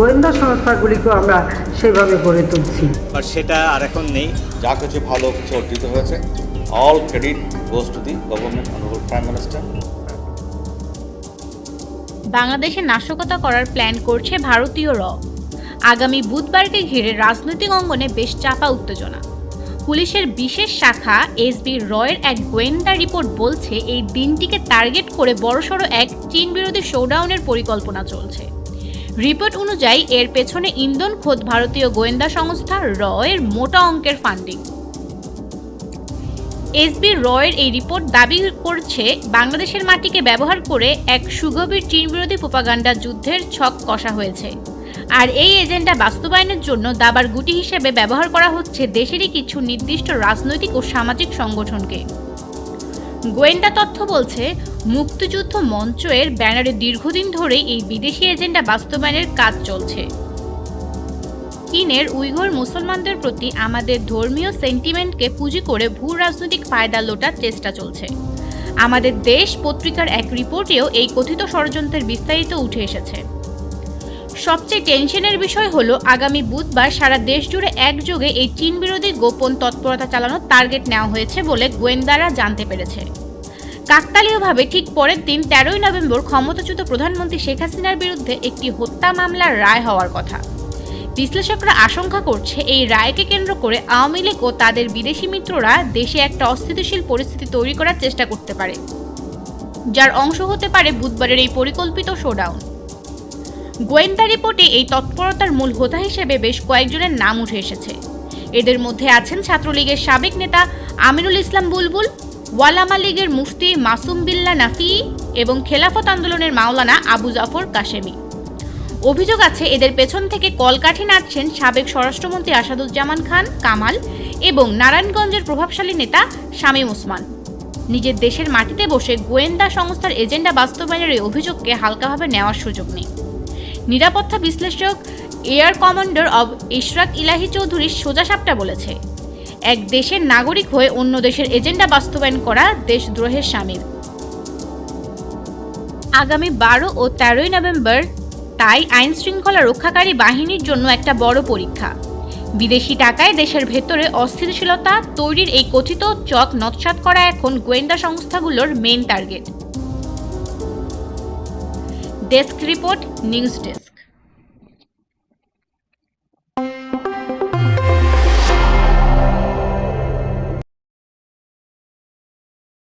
গোয়েন্দা সংস্থাগুলিকেও আমরা সেভাবে গড়ে তুলছি। আর সেটা আর এখন নেই। যা কিছু ভালো কিছু অর্জিত হয়েছে all credit goes to the government honourable prime minister বাংলাদেশে নাশকতা করার প্ল্যান করছে ভারতীয় র। আগামী বুধবারকে ঘিরে রাজনৈতিক অঙ্গনে বেশ চাপা উত্তেজনা। পুলিশের বিশেষ শাখা এসবি রয়ের এক গোয়েন্দা রিপোর্ট বলছে এই দিনটিকে টার্গেট করে বড়সড় এক চীন বিরোধী শোডাউনের পরিকল্পনা চলছে। রিপোর্ট অনুযায়ী, এর পেছনে ইন্ধন খোদ ভারতীয় গোয়েন্দা সংস্থা র এর মোটা অঙ্কের ফান্ডিং। এসবি রয়ের এই রিপোর্ট দাবি করছে, বাংলাদেশের মাটিকে ব্যবহার করে এক সুগভীর চীন বিরোধী প্রোপাগান্ডা যুদ্ধের ছক কষা হয়েছে। আর এই এজেন্ডা বাস্তবায়নের জন্য দাবার গুটি হিসেবে ব্যবহার করা হচ্ছে দেশেরই কিছু নির্দিষ্ট রাজনৈতিক ও সামাজিক সংগঠনকে। গোয়েন্দা তথ্য বলছে, মুক্তিযুদ্ধ মঞ্চ এর ব্যানারে দীর্ঘদিন ধরেই এই বিদেশি এজেন্ডা বাস্তবায়নের কাজ চলছে। চীনের উইঘুর মুসলমানদের প্রতি আমাদের ধর্মীয় সেন্টিমেন্টকে পুঁজি করে ভূ রাজনৈতিক ফায়দা লোটার চেষ্টা চলছে। আমাদের দেশ পত্রিকার এক রিপোর্টেও এই কথিত ষড়যন্ত্রের বিস্তারিত উঠে এসেছে। সবচেয়ে টেনশনের বিষয় হলো আগামী বুধবার সারা দেশ জুড়ে একযোগে এই চীন বিরোধী গোপন তৎপরতা চালানোর টার্গেট নেওয়া হয়েছে বলে গোয়েন্দারা জানতে পেরেছে। কাকতালীয়ভাবে ঠিক পরের দিন তেরোই নভেম্বর ক্ষমতাচ্যুত প্রধানমন্ত্রী শেখ হাসিনার বিরুদ্ধে একটি হত্যা মামলার রায় হওয়ার কথা। বিশ্লেষকরা আশঙ্কা করছে এই রায়কে কেন্দ্র করে আওয়ামী লীগ ও তাদের বিদেশি মিত্ররা দেশে একটা অস্থিতিশীল পরিস্থিতি তৈরি করার চেষ্টা করতে পারে, যার অংশ হতে পারে বুধবারের এই পরিকল্পিত শোডাউন গোয়েন্দা রিপোর্টে এই তৎপরতার মূল হোতা হিসেবে বেশ কয়েকজনের নাম উঠে এসেছে। এদের মধ্যে আছেন ছাত্রলীগের সাবেক নেতা আমিরুল ইসলাম বুলবুল, ওয়ালামা লীগের মুফতি মাসুম বিল্লা নাফি এবং খেলাফত আন্দোলনের মাওলানা আবু জাফর কাশেমি। অভিযোগ আছে, এদের পেছন থেকে কলকাঠি নাড়ছেন সাবেক স্বরাষ্ট্রমন্ত্রী আসাদুজ্জামান খান, কামাল এবং নারায়ণগঞ্জের প্রভাবশালী নেতা শামীম ওসমান। নিজের দেশের মাটিতে বসে গোয়েন্দা সংস্থার এজেন্ডা বাস্তবায়নের এই অভিযোগকে হালকাভাবে নেওয়ার সুযোগ নেই। নিরাপত্তা বিশ্লেষক এয়ার কমান্ডার অব ইশরাক ইলাহি চৌধুরী সোজাসাপটা বলেছে, এক দেশের নাগরিক হয়ে অন্য দেশের এজেন্ডা বাস্তবায়ন করা দেশদ্রোহের সামিল। আগামী বারো ও তেরোই নভেম্বর তাই আইন শৃঙ্খলা রক্ষাকারী বাহিনীর জন্য একটা বড় পরীক্ষা। বিদেশি টাকায় দেশের ভেতরে অস্থিতিশীলতা তৈরির এই কথিত চক নৎসাত করা এখন গোয়েন্দা সংস্থাগুলোর main target desk report news desk.